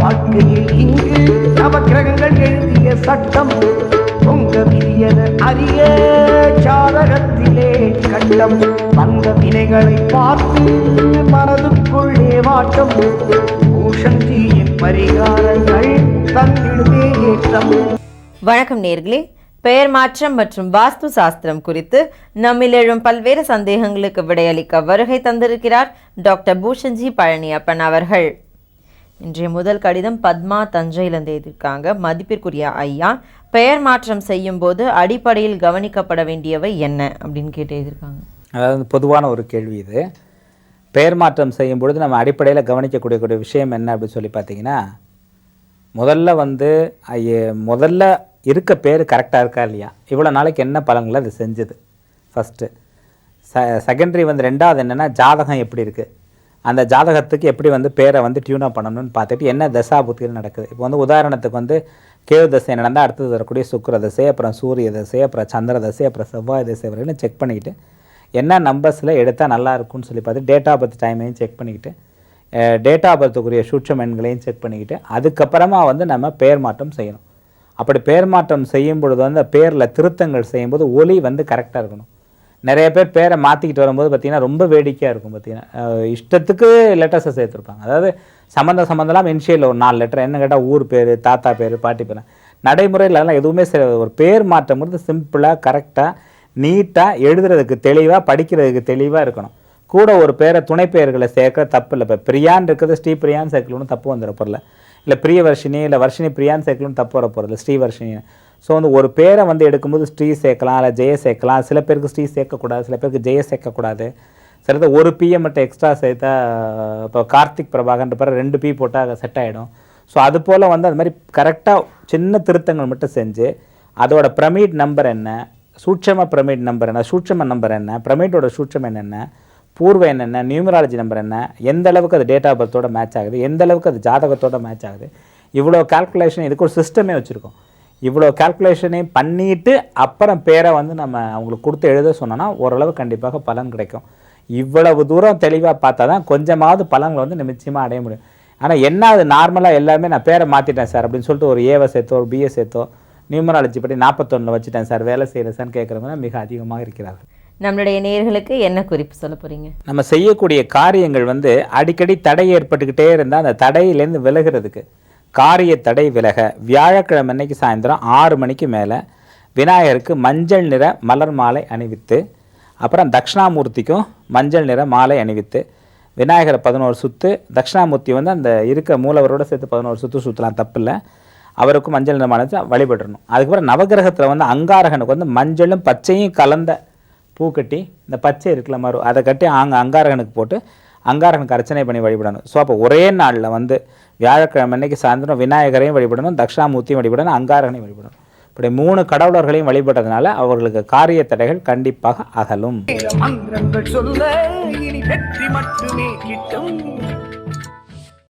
வாழ்க்கையில் இங்கு நவக்கிரகங்கள் எழுதிய சட்டம் உங்க விதியன அரிய சாதகத்திலே கண்டம். வந்த வினைகளை பார்த்து மனதுக்குள்ளே வாட்டம். பூஷந்தியின் பரிகாரங்கள் தந்திடுமே ஏற்றம். வணக்கம் நேர்களே. பெயர் மாற்றம் மற்றும் வாஸ்து சாஸ்திரம் குறித்து நம்மில் எழும் பல்வேறு சந்தேகங்களுக்கு விடையளிக்க வருகை தந்திருக்கிறார் டாக்டர் பூஷன்ஜி பழனியப்பன் அவர்கள். இன்றைய முதல் கடிதம் பத்மா தஞ்சையிலிருந்து எழுதியிருக்காங்க. மதிப்பிற்குரிய ஐயா பெயர் மாற்றம் செய்யும் போது அடிப்படையில் கவனிக்கப்பட வேண்டியவை என்ன அப்படின்னு கேட்டு எழுதியிருக்காங்க. அதாவது பொதுவான ஒரு கேள்வி இது. பெயர் மாற்றம் செய்யும் பொழுது நம்ம அடிப்படையில் கவனிக்கக்கூடிய கூடிய விஷயம் என்ன அப்படின்னு சொல்லி பார்த்தீங்கன்னா முதல்ல வந்து முதல்ல இருக்க பேர் கரெக்டாக இருக்கா இல்லையா? இவ்வளோ நாளைக்கு என்ன பலன்களை அது செஞ்சுது? ஃபஸ்ட்டு ச செகண்டரி வந்து ரெண்டாவது என்னென்னா ஜாதகம் எப்படி இருக்குது அந்த ஜாதகத்துக்கு எப்படி வந்து பேரை வந்து டியூனப் பண்ணணும்னு பார்த்துட்டு என்ன தசாபுத்திகள் நடக்குது. இப்போ வந்து உதாரணத்துக்கு வந்து கேது தசை நடந்தால் அடுத்தது வரக்கூடிய சுக்கர தசை அப்புறம் சூரிய தசை அப்புறம் சந்திர தசை அப்புறம் செவ்வாய் தசை வரையிலும் செக் பண்ணிக்கிட்டு என்ன நம்பர்ஸில் எடுத்தால் நல்லா இருக்கும்னு சொல்லி பார்த்து டேட் ஆஃப் பர்த் டைமையும் செக் பண்ணிக்கிட்டு டேட் ஆஃப் பர்த்துக்குரிய சூட்சம் எண்களையும் செக் பண்ணிக்கிட்டு அதுக்கப்புறமா வந்து நம்ம பெயர் மாற்றம் செய்யணும். அப்படி பெயர் மாற்றம் செய்யும் பொழுது வந்து பேரில் திருத்தங்கள் செய்யும்போது ஒலி வந்து கரெக்டாக இருக்கணும். நிறைய பேர் பேரை மாற்றிக்கிட்டு வரும்போது பார்த்தீங்கன்னா ரொம்ப வேடிக்கையாக இருக்கும் பார்த்திங்கன்னா. இஷ்டத்துக்கு லெட்டர்ஸை சேர்த்துருப்பாங்க. அதாவது சம்மந்த சம்மந்தம்லாம் இனிஷியல் ஒரு நாலு லெட்டர் என்ன கேட்டால் ஊர் பேர் தாத்தா பேர் பாட்டி பேர். நடைமுறையில் அதெல்லாம் எதுவுமே சரி ஒரு பேர் மாற்றம்ங்கிறது சிம்பிளாக கரெக்டாக நீட்டாக எழுதுறதுக்கு தெளிவாக படிக்கிறதுக்கு தெளிவாக இருக்கணும். கூட ஒரு பேரை துணை பெயர்களை சேர்க்க தப்பு இல்லை. இப்போ பிரியான் இருக்கிறது ஸ்ரீ பிரியான் சேர்க்கலன்னு தப்பு வந்துட போகிறல இல்லை பிரியவர்ஷினி இல்லை வர்ஷினி பிரியான் சேர்க்கலன்னு தப்பு வர போகிறதில்ல ஸ்ரீவர்ஷினி ஸோ வந்து ஒரு பேரை வந்து எடுக்கும்போது ஸ்ரீ சேர்க்கலாம் இல்லை ஜெய சேர்க்கலாம். சில பேருக்கு ஸ்ரீ சேர்க்கக்கூடாது சில பேருக்கு ஜெய சேர்க்கக்கூடாது. சிலது ஒரு பியை மட்டும் எக்ஸ்ட்ரா சேர்த்தா இப்போ கார்த்திக் பிரபாகர்ன்ற பேர் ரெண்டு பி போட்டால் செட் ஆகிடும் ஸோ அது போல் வந்து அது மாதிரி கரெக்டாக சின்ன திருத்தங்கள் மட்டும் செஞ்சு அதோட பிரமிட் நம்பர் என்ன சூட்சம பிரமிட் நம்பர் என்ன சூட்சம நம்பர் என்ன பிரமிடோட சூட்சம் என்னென்ன பூர்வம் என்னென்ன நியூமராலஜி நம்பர் என்ன எந்த அளவுக்கு அது டேட் ஆஃப் பர்த்தோட மேட்ச் ஆகுது எந்த அளவுக்கு அது ஜாதகத்தோட மேட்ச் ஆகுது. இவ்வளோ கால்குலேஷன் இதுக்கு ஒரு சிஸ்டமே வச்சுருக்கோம். இவ்வளோ கால்குலேஷனையும் பண்ணிட்டு அப்புறம் பேரை வந்து நம்ம அவங்களுக்கு கொடுத்து எழுத சொன்னோன்னா ஓரளவு கண்டிப்பாக பலன் கிடைக்கும். இவ்வளவு தூரம் தெளிவாக பார்த்தா தான் கொஞ்சமாவது பலன்களை வந்து நிச்சயமாக அடைய முடியும். ஆனால் என்ன அது நார்மலாக எல்லாருமே நான் பேரை மாற்றிட்டேன் சார் அப்படின்னு சொல்லிட்டு ஒரு ஏவை சேர்த்தோ ஒரு பிஏ சேர்த்தோ நியூமராலஜி படி நாற்பத்தொன்னில் வச்சுட்டேன் சார். வேலை செய்கிறேன் சார்னு கேட்குறவங்க மிக அதிகமாக இருக்கிறார்கள். நம்மளுடைய நேர்களுக்கு என்ன குறிப்பு சொல்ல போறீங்க? நம்ம செய்யக்கூடிய காரியங்கள் வந்து அடிக்கடி தடை ஏற்பட்டுக்கிட்டே இருந்தால் அந்த தடையிலேருந்து விலகிறதுக்கு காரிய தடை விலக வியாழக்கிழமை அன்னைக்கு சாயந்தரம் ஆறு மணிக்கு மேலே விநாயகருக்கு மஞ்சள் நிற மலர் மாலை அணிவித்து அப்புறம் தட்சிணாமூர்த்திக்கும் மஞ்சள் நிற மாலை அணிவித்து விநாயகரை பதினோரு சுத்து தட்சிணாமூர்த்தி வந்து அந்த இருக்க மூலவரோடு சேர்த்து பதினோரு சுற்று சுற்றலாம் தப்பில்லை. அவருக்கும் மஞ்சள் நிற மாலை வழிபட்டுறணும். அதுக்கப்புறம் நவகிரகத்தில் வந்து அங்காரகனுக்கு வந்து மஞ்சளும் பச்சையும் கலந்த பூ கட்டி இந்த பச்சை இருக்குல்ல மறு அதை கட்டி அங்கே அங்காரகனுக்கு போட்டு அங்காரகனுக்கு அர்ச்சனை பண்ணி வழிபடணும். ஸோ அப்போ ஒரே நாளில் வந்து வியாழக்கிழமை அன்னைக்கு சாயந்தரம் விநாயகரையும் வழிபடணும் தட்சிணாமூர்த்தியும் வழிபடணும் அங்காரகனையும் வழிபடணும். இப்படி மூணு கடவுளர்களையும் வழிபட்டதுனால அவர்களுக்கு காரிய தடைகள் கண்டிப்பாக அகலும்.